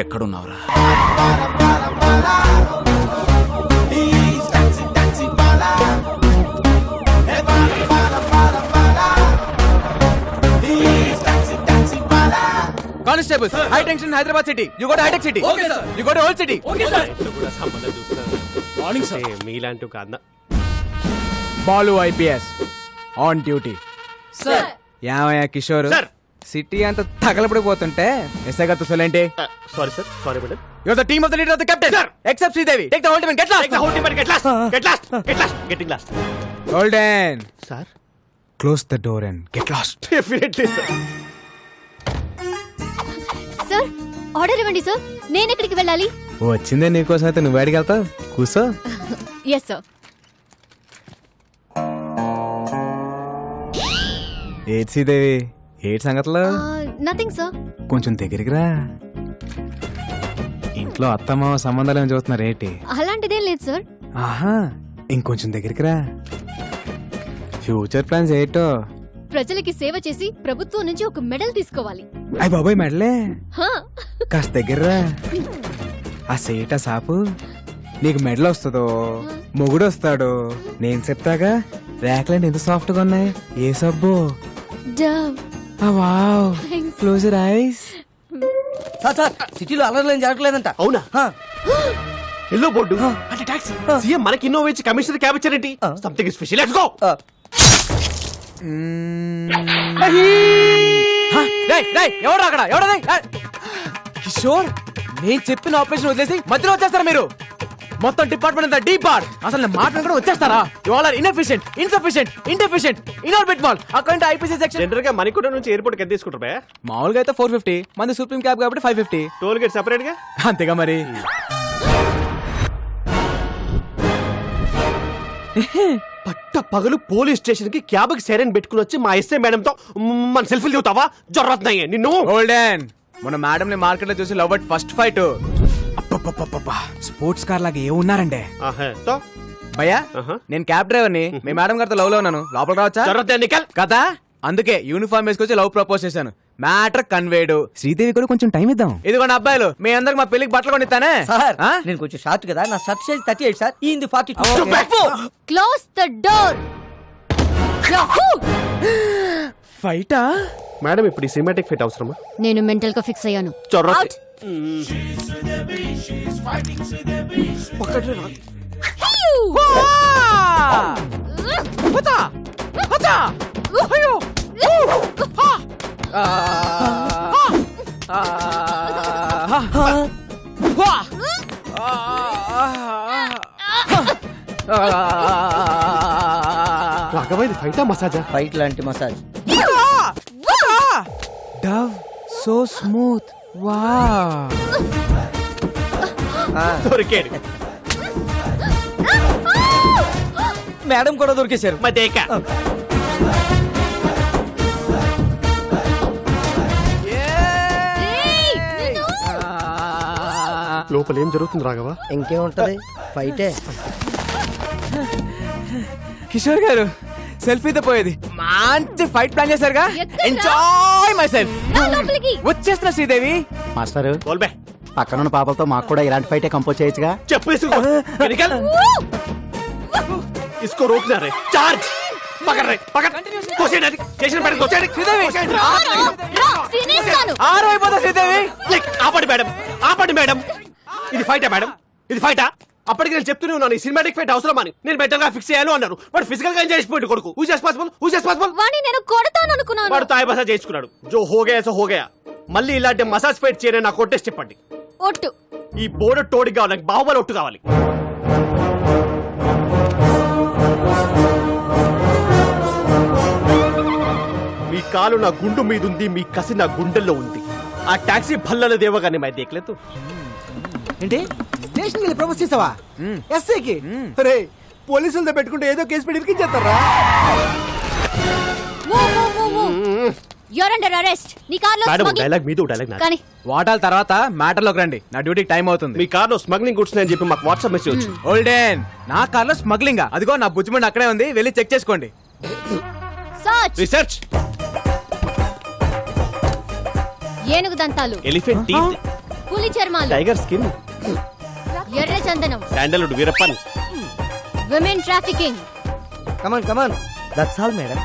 ఎక్కడున్నావురా? Constable high tension Hyderabad city you go to hitech city Okay, sir. You go to old city morning sir మీలాంటి ఒక అన్న Balu IPS on duty sir యామయ్య Kishore? Sir. City అంతా తగలపడిపోతుంటే SI గారు తుసలేంటి sorry sir sorry madam your the team of the leader of the captain Sir. Except Sridevi take the whole team get Take the whole team and get lost. Get lost. Get lost. Getting lost. హోల్డెన్ Sir? Close the door and get lost Definitely, sir. Sir order ఇవ్వండి sir నేను ఎక్కడికి వెళ్ళాలి? వచ్చిందే నీకోసం అయితే నువ్వు బయటికి వెళ్తావు? కూసో? ఎస్ సార్ ఏటి శ్రీదేవి? ఏటి సంగతులు? నథింగ్ సార్ కొంచెం దగ్గరికి రా ఇంట్లో అత్తమ్మ సంబంధాలు ఏమైనా చూస్తున్నారు ఏంటి? అలాంటిదేం లేదు సార్ ఆహా ఇంకొంచెం దగ్గరికి రా ఫ్యూచర్ ప్లాన్స్ ఏంటో? ప్రజలకి సేవ చేసి ప్రభుత్వం నుంచి ఒక మెడల్ తీసుకోవాలి. అయ్య బాబాయ్ మెడలే? హా, కాస్త దగ్గర ఆ సేట సాపు నీకు మెడల్ వస్తుందో మొగుడు వస్తాడు నేను చెప్తాగా? ర్యాక్లైన్ ఎంత సాఫ్ట్గా ఉన్నాయి? ఏ సబ్బు? డవ్. ఆ wow. Close eyes sir sir సిటీలో అలర్లు ఏం జరగలేదంట అవునా? హా. Yellow board. అంటే టాక్సీ. సీఎం మనకి ఇన్నోవా ఇచ్చి కమిషనర్ క్యాబ్ ఇచ్చారేంటి? సంథింగ్ స్పెషల్ లెట్స్ గో ఎవడు అక్కడ? ఎవడది? కిషోర్ నేను చెప్పిన ఆపరేషన్ వదిలేసి మధ్యలో వచ్చేస్తారా మీరు? మొత్తం డిపార్ట్మెంట్ అంతా ఆర్. అసలు నేను మాట్లాడి కూడా వచ్చేస్తారా? You all are inefficient insufficient indeficient Inorbit mall account IPC section జనరల్గా మణికొండ నుంచి ఎయిర్పోర్ట్కి తీసుకుంటారు బే మామూలుగా అయితే ఫోర్ ఫిఫ్టీ మంది సుప్రీం క్యాబ్ కాబట్టి ఫైవ్ ఫిఫ్టీ టోల్ గేట్ సెపరేట్గా? అంతేగా మరి. పట్ట పగలు పోలీస్ స్టేషన్కి క్యాబ్కి సైరన్ పెట్టుకుని వచ్చి మా ఎస్ఐ మేడం తో మన సెల్ఫీలు దిగుతావా? జరుగుతున్నాయి నిన్ను. గోల్డెన్ మన మేడం ని మార్కెట్లో చూసి love first fight. Sports car లాగా ఏ ఉన్నారండి ఆహా, తో. భయ్యా. నేను క్యాబ్ డ్రైవర్ని మీ మేడం గారితో లవ్లో ఉన్నాను. లోపల రావచ్చా? కదా? అందుకే యూనిఫామ్ వేసుకొచ్చి లవ్ ప్రపోజ్ చేశాను. Matter conveyed. శ్రీదేవి కూడా కొంచెం టైం ఇద్దాం. ఇదిగోండి అబ్బాయిలు మీ అందరికి మా పెళ్ళికి బట్టలు కొనిస్తానే? సార్? నేను కొంచెం షార్ట్ కదా నా shirt size thirty eight sir ఈ forty two close the door ఫైటా madam ఇప్పుడు ఈ సినిమాటిక్ ఫిట్ అవసరమా? నేను మెంటల్గా ఫిక్స్ అయ్యాను చొర్ర Out. రాఘవైది ఫైటా మసాజా ఫైట్ లాంటి మసాజ్ డవ్ సో స్మూత్. వా దొరికాడు. మేడం కూడా దొరికేశారు. మదేక. లోపల ఏం జరుగుతుంది రాఘవ? ఇంకేముంటది ఫైటే. కిషోర్ గారు సెల్ఫీతో పోయేది. మంచి ఫైట్ ప్లాన్ చేశారుగా? ఎక్కడ్రా? ఎంజాయ్ మై సెల్ఫ్ రా లోపలికి. వచ్చేస్తున్నా శ్రీదేవి. మాస్టర్ బోల్బే పక్కనున్న పాపలతో మాకు కూడా ఇలాంటి ఫైటే కంపోజ్ చేయొచ్చుగా? చెప్పు ఇసుకో. రా, రా, తినేస్తాను ఆరు అయిపోతా శ్రీదేవి. లైక్ ఆపండి మేడం. ఆపండి మేడం. ఇది ఫైటా మేడం? ఇది ఫైటా అప్పటికి నేను చెప్తూనే ఉన్నాను ఈ సినిమాటిక్ ఫైట్ అవసరం అని. నేను మెంటల్గా ఫిక్స్ చేయాలి అన్నారు వాడు ఫిజికల్గా ఎంజాయ్ చేసిపోయింది కొడుకు. హూ చేసి పాసిబుల్ హూ చేసి పాసిబుల్ వాణ్ణి నేను కొడతాను అనుకున్నాను. వాడు తాయి మసాజ్ చేయించుకున్నాడు. జో హోగయా సో హోగయా మళ్ళీ ఇలాంటి మసాజ్ ఫైట్ చేయని నాకు కొట్టేసి చెప్పండి ఒట్టు. ఈ బోర్డు టోడి కావాలి నాకు బాహుబలి ఒట్టు కావాలి. మీ కాలు నా గుండు మీద ఉంది మీ కసి నా గుండెల్లో ఉంది. ఆ టాక్సీ భల్లల దేవగానే మై దేకలేదు. ఏంటి? స్టేషన్ వెళ్ళి ప్రపోజ్ చేసావా? ఎస్ఐకి? రే పోలీసులతో పెట్టుకుంటే ఏదో కేసు పెట్టి ఇరికించేస్తారా? యూర్ అండర్ అరెస్ట్ నీ కార్లో మేడం డైలాగ్ డైలాగ్. కానీ వాటాల తర్వాత మ్యాటర్లోకి రండి. నా డ్యూటీకి టైం అవుతుంది. మీ కార్లో స్మగ్లింగ్ గుడ్స్ అని చెప్పి మాకు వాట్సాప్ మెసేజ్ వచ్చింది. ఓల్డెన్ నా కార్లో స్మగ్లింగ్. అదిగో నా బుజ్జిమండి అక్కడే ఉంది. వెళ్ళి చెక్ చేసుకోండి. సర్చ్ రీసెర్చ్ ఏనుగు దంతాలు. ఎలిఫెంట్ టీత్ పులి చర్మాలు. టైగర్ స్కిన్ ఎర్ర చందనం. Sandalwood Veerappan. Women trafficking come on come on that's all madam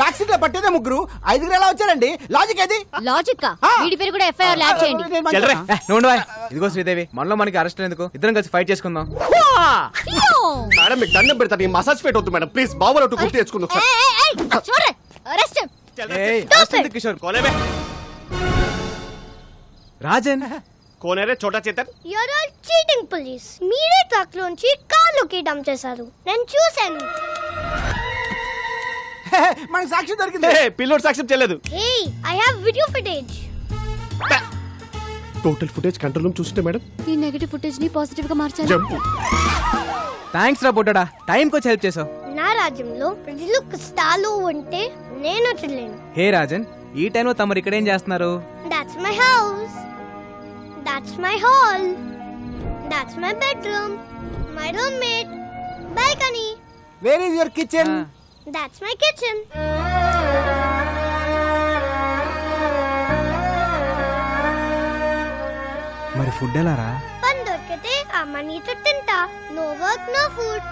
back సీట్లో పట్టేదే ముగ్గురు. ఐదుగురు ఎలా వచ్చారండి? లాజిక్ ఏది? లాజిక్. వీడి పేరు కూడా ఎఫ్ఐఆర్ చేయండి. చెల్లరే. నువ్వు? ఇదిగో శ్రీదేవి మనలో మనకి అరెస్ట్ ఎందుకు? ఇద్దరం కలిసి ఫైట్ చేసుకుందాం! మేడం మీకు దండం పెడతాను ఈ మసాజ్ ఫేట్ వద్దు మేడం ప్లీజ్ బాబులో గుర్తు తెచ్చుకుందాం Kishore? Rajan కోనేరే Chhota Chetan. You're all cheating police మీరే ట్రక్ లోంచి కార్లోకి డంప్ చేశారు. నేను చూశాను. మనకి సాక్షి దొరికింది. పిల్లోడు సాక్ష్యం చేయలేదు. Hey I have video footage total footage control room చూసింటే madam? ఈ నెగటివ్ ఫుటేజ్ని పాజిటివ్గా మార్చాలి. జంప్. థ్యాంక్స్ రా బుడ్డడా. టైంకి వచ్చి హెల్ప్ చేసావు. నా రాజ్యంలో ప్రజలు కష్టాలు ఉంటే నేను చూడలేను హే రాజన్. ఈ టైంలో తమరు ఇక్కడేం చేస్తున్నారు? That's my house that's my hall that's my bedroom my roommate balcony where is your kitchen that's my kitchen మరి ఫుడ్ ఎలా రా పని దొరికితే ఆ మనీతో తింటా. నో వర్క్ నో ఫుడ్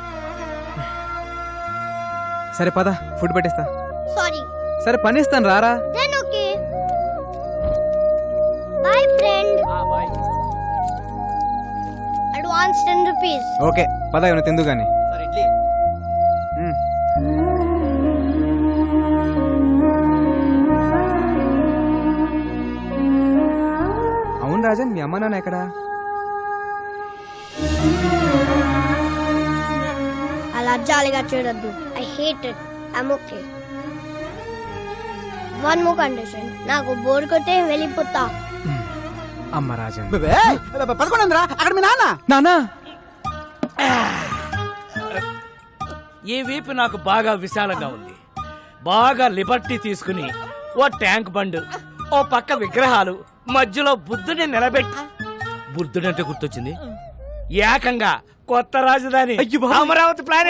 సరే పద. ఫుడ్ పెట్టిస్తా. సారీ సరే పని ఇస్తాను రారా. Then Bye, friend. Advance 10 rupees. Okay పద ఇవన్నీ తిందు గాని సార్ ఇడ్లీ. మ్మ్. అవును రాజన్ మీ అమ్మ నాన్న ఎక్కడా? అలా జాలిగా చూడొద్దు I hate it I'm okay one more condition నాకు బోర్ కొట్టే వెళ్ళిపోతా. అమ్మ రాజన్ పదకొండు అక్కడ మీ నాన్న. నానా? ఈ వీపు నాకు బాగా విశాలంగా ఉంది. బాగా లిబర్టీ తీసుకుని ఓ ట్యాంక్ బండ్ ఓ పక్క విగ్రహాలు మధ్యలో బుద్ధుని నిలబెట్టి. బుద్ధుడంటే గుర్తొచ్చింది? ఏకంగా కొత్త రాజధాని అమరావతి ప్లాన్.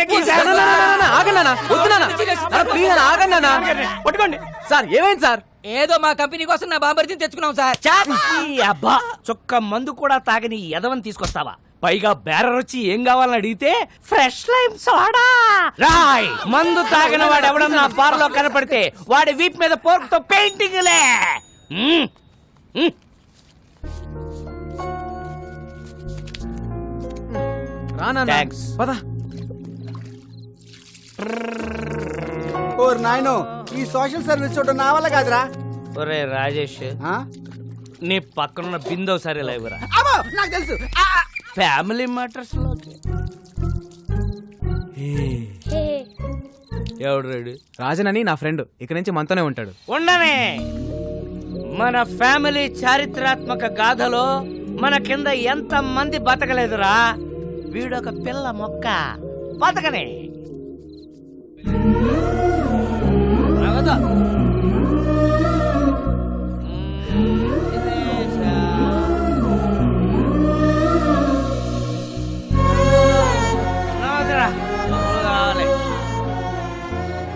పట్టుకోండి. సార్ ఏమైంది సార్? ఏదో మా కంపెనీ కోసం నా బాంబర్తిని తెచ్చుకున్నాం సార్. ఈ అబ్బా! చొక్క మందు కూడా తాగని ఎదవని తీసుకొస్తావా? పైగా బేరర్ వచ్చి ఏం కావాలని అడిగితే ఫ్రెష్ లైమ్ సోడా! రాయ్! మందు తాగిన వాడు ఎవడన్నా బార్లో కనపడితే వాడి వీప్ మీద పోర్క్తో పెయింటింగ్ లే మ్మ్. మ్మ్. రానా Thanks. పద. ఓర్ నాయనో ఈ సోషల్ సర్వీస్ చూడటం నా వల్ల కాదురా. ఒరే రాజేష్ ఆ? నీ పక్కనున్న బిందో సరే లేవురా అమ్మో నాకు తెలుసు. ఆ! ఫ్యామిలీ మ్యాటర్స్ ఎవడు రెడీ? రాజన్ అని నా ఫ్రెండ్. ఇక్కడి నుంచి మనతోనే ఉంటాడు. ఉండనే. మన ఫ్యామిలీ చారిత్రాత్మక గాథలో మన కింద ఎంత మంది బతకలేదురా? వీడొక పిల్ల మొక్క. బతకనే.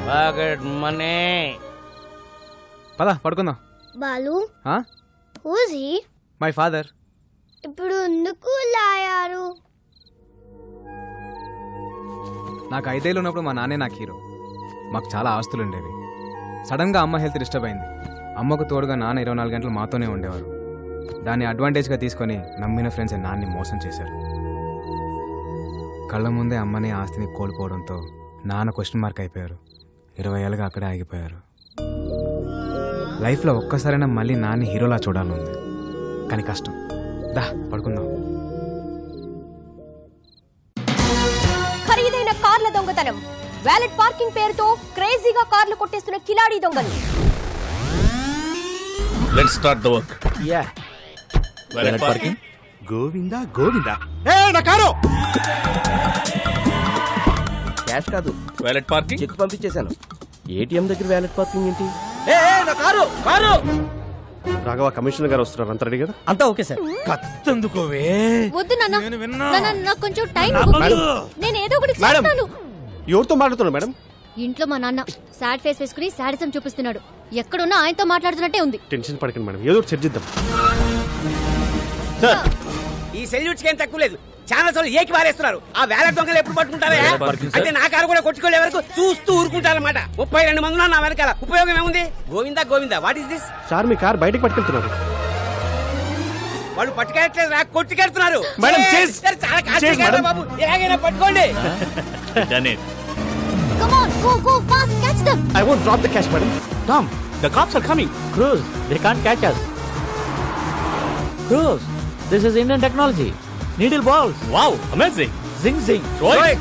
పాకెట్ మనీ పద పడుకుందాం. బాలు? హూజీ మై ఫాదర్ ఇప్పుడు ఎందుకు లాయారు? నాకు ఐదేళ్ళు ఉన్నప్పుడు మా నాన్నే నాకు హీరో. మాకు చాలా ఆస్తులు ఉండేవి సడన్గా అమ్మ హెల్త్ డిస్టర్బ్ అయింది. అమ్మకు తోడుగా నాన్న ఇరవై నాలుగు గంటలు మాతోనే ఉండేవారు. దాన్ని అడ్వాంటేజ్గా తీసుకొని నమ్మిన ఫ్రెండ్స్ నాన్ని మోసం చేశారు. కళ్ళ ముందే అమ్మని ఆస్తిని కోల్పోవడంతో నాన్న క్వశ్చన్ మార్క్ అయిపోయారు. ఇరవై ఏళ్ళుగా అక్కడే ఆగిపోయారు. లైఫ్లో ఒక్కసారైనా మళ్ళీ నాన్ని హీరోలా చూడాలనుంది. కానీ కష్టం. దా పడుకుందాం. ఖరీదైన కార్ల దొంగతనం. వ్యాలెట్ పార్కింగ్ పేరుతో క్రేజీగా కార్లు కొట్టేస్తున్న కిలాడీ దొంగలు. లెట్స్ స్టార్ట్ ద వర్క్ యా వాలెట్ పార్కింగ్ గోవిందా గోవిందా ఏ నా కారు క్యాష్ కాదు. వాలెట్ పార్కింగ్ చెక్ పంపించేశాను. ఏటీఎం దగ్గర వ్యాలెట్ పార్కింగ్ ఏంటి? ఏ ఏ, నా కారు కారు రాఘవ కమిషనర్ గారు వస్తున్నారు. అంత రెడీ కదా? అంతా ఓకే సార్. కత్తందుకోవే. వద్దు నాన్న. నాన్న, నాకు కొంచెం టైం. నేను ఏదో ఒకటి. చేస్తాను. ఎవరితో మాట్లాడుతున్నారు మేడం? ఇంట్లో మా నాన్న సాడ్ ఫేస్ వేసుకుని సాడిజం చూపిస్తున్నాడు. ఎక్కడున్నా ఆయనతో మాట్లాడుతున్నట్టే ఉంది. టెన్షన్ పడకండి మేడం. ఏదో ఒకటి చర్చిద్దాం ఈ సెల్యూట్స్ ఏం తక్కువ లేదు. ఛానల్స్ వాళ్ళు ఏకి పారేస్తున్నారు ఆ వేల దొంగలు ఎప్పుడు పట్టుకుంటారా. అంటే నా కారు కూడా కొట్టుకోలే వరకు చూస్తూ ఊరుకుంటారన్నమాట. ముప్పై రెండు మంది ఉన్నారు నా వెనకాల. ఉపయోగం ఏముంది? Govinda Govinda what is this sir me car బయటకు పట్టుకెళ్తున్నారు. వాళ్ళు పట్టుకెళ్ళట్లేదు రా కొట్టుకెళ్తున్నారు మేడం, చేస్. సార్, చాలా కాస్ట్లీ చేస్, కారు మేడం. బాబు ఎలాగైనా పట్టుకోండి Done it. Come on, go, go, fast, catch them. I won't drop the cash madam Tom the cops are coming Cruise they can't catch us Cruise this is Indian technology needle balls Wow, amazing. జింగ్ జింగ్ Throw it.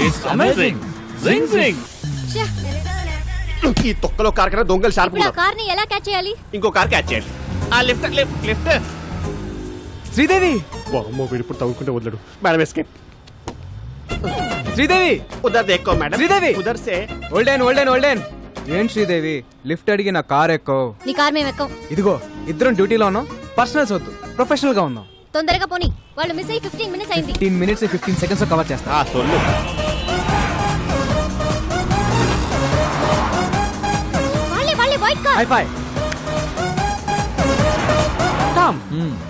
It's amazing. Zing zing. ఛే, ఈ తొక్కలో car కన్నా దొంగలు sharp ఇప్పుడు ఆ కార్ని ఎలా క్యాచ్ చేయాలి? ఇంకో కార్ క్యాచ్ చేయండి ఆ లిఫ్ట్ లిఫ్ట్ లిఫ్ట్ శ్రీదేవి! అమ్మో వీడు ఇప్పుడు తవ్వుకుంటే వదలడు. Madam escape Sridevi! ఉదర్ దేక్కో మేడం శ్రీదేవి. ఉదర్ సే. ఓల్డెన్ ఓల్డెన్ ఓల్డెన్ ఏం శ్రీదేవి? లిఫ్ట్ అడిగి నా కార్ ఎక్కో నీ కార్ మేము ఎక్కం ఇదిగో ఇద్దరం డ్యూటీలో ఉన్నాం. పర్సనల్స్ వద్దు ప్రొఫెషనల్గా ఉందాం తొందరగా పోనీ. వాళ్ళు మిస్ అయ్యి ఫిఫ్టీన్ మినిట్స్ అయింది. Fifteen minutes fifteen seconds cover చేస్తా. ఆ సొల్లు. Hi fi Tom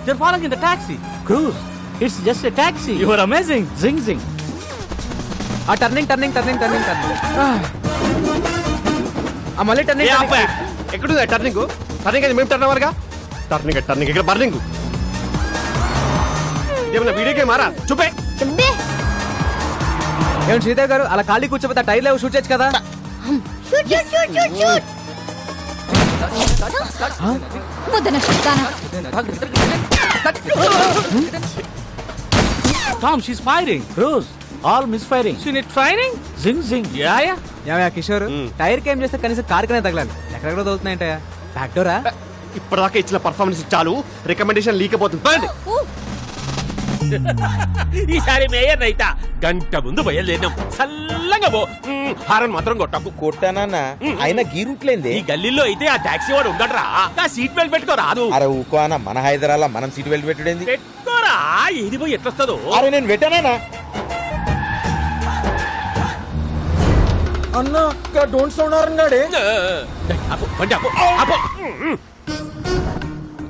they following in the taxi Cruise it's just a taxi You are amazing. జింగ్ జింగ్ ఆ turning turning turning turning turning ఆ మళ్ళీ టర్నింగ్ ఎక్కడుంది టర్నింగ్ టర్నింగ్ అది మేము టర్న్ అవ్వాలిగా? టర్నింగ్ టర్నింగ్ ఇక్కడ బర్నింగ్ ఏమన్నా వీడియో గేమ్ మారా? చూపే. బే ఏం గారు అలా ఖాళీ కూర్చోపోతే టైర్ లేవు షూట్ చేయొచ్చు కదా? Shoot shoot shoot shoot shoot Muddana she's firing Cruise all miss firing You need training? జింగ్ జింగ్ Yeah, yeah. ఏమయ్యా కిషోర్ టైర్ కేం చేస్తే కనీసం కార్ కనే తగలాలి. ఎక్కడెక్కడ తగులుతున్నాయంటయా బ్యాక్ డోరా ఇప్పటిదాకా ఇచ్చిన పర్ఫార్మెన్స్ చాలు. రికమెండేషన్ లీకపోతుంది పదండి ఈసారి మేయర్ రైతా. గంట ముందు బయలుదేరినాం చల్లంగా మ్, హారన్ మాత్రం కొట్టకు. కొట్టానన్నా. అయినా గీ రూట్లేంది ఈ గల్లీలో అయితే ఆ టాక్సీ వాడు ఉండడరా. నా సీట్ బెల్ట్ పెట్టుకో రాదు. అరే ఊకో అన్న మన హైదరాబాద్ మనం సీట్ బెల్ట్ పెట్టుడేంది? పెట్టుకోరా. ఏది పోయి ఎట్లొస్తుందో. అరే నేను పెట్టానా అన్న డోంట్ సౌండ్ ఆరన్ గాడే. అప్పు, బండి అప్పు. మ్.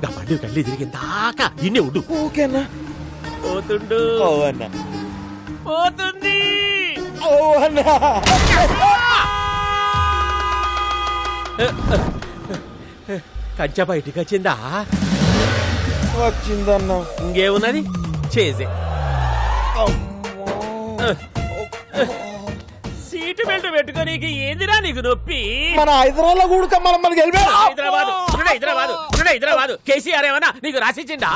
గా బండి గల్లీ తిరిగి దాకా ఇన్నే ఉండు. ఓకేనా పోతుండు. ఓ అన్న. పోతుంది. అన్న కంచె బయటికి వచ్చిందా? వచ్చిందన్న. ఇంకేమున్నది? చేసే. సీటు బెల్ట్ పెట్టుకోనీకి ఏందిరా నీకు నొప్పి? మన హైదరాబాద్ కూడా మనకి వెళ్ళిపోయా హైదరాబాద్. హైదరాబాద్. హైదరాబాద్. కేసీఆర్ ఏమన్నా నీకు రాసిచ్చిందా